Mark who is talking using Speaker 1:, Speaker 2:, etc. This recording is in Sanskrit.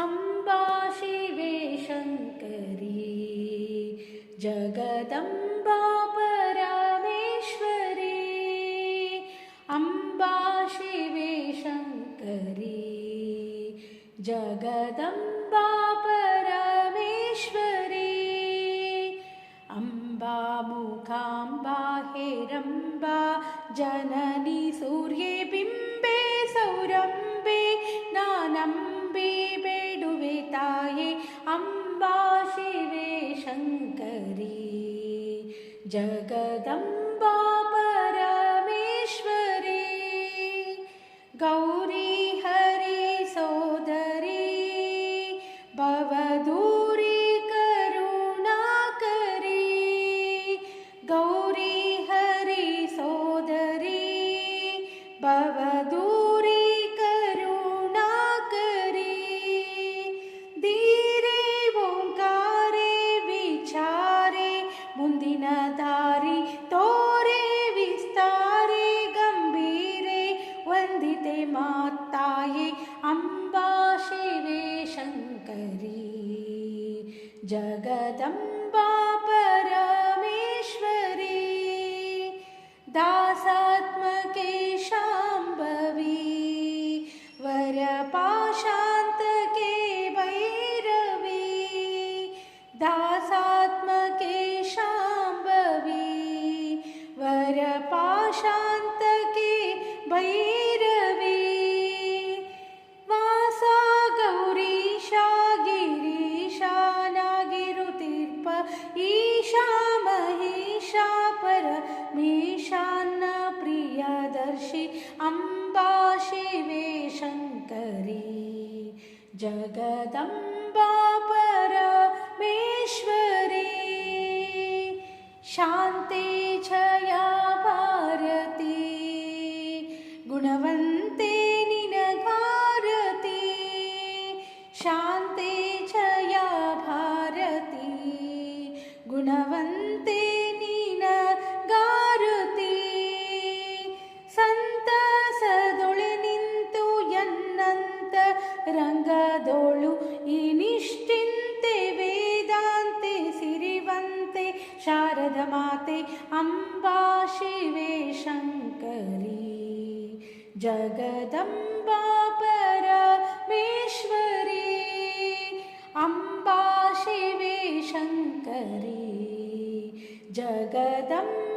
Speaker 1: अम्बा शिवे शङ्करी जगदम्बा परमेश्वरी। अम्बा शिवे शङ्करी जगदम्बा परमेश्वरी। अम्बा मुखाम्बा हेरम्बा जननी सूर्ये बिम्बे सौरम्बे नानम्बे जगदम्बा शिवे शङ्करी। जगदम्बा परमेश्वरी। दासात्मके शाम्भवी वरपाशान्तके भैरवी। दासात्मके शाम्भवी वरपाशान्तके भैरवी। शङ्करी जगदम्बा परमेश्वरी। शान्ते छया भारती। गुणवन्ते निनगारती। शान्ते छया भारती। गुणवन्ते माते अम्बा शिवे शङ्करी। जगदम्बा परमेश्वरी। अम्बा शिवे शङ्करी। जगदम्बा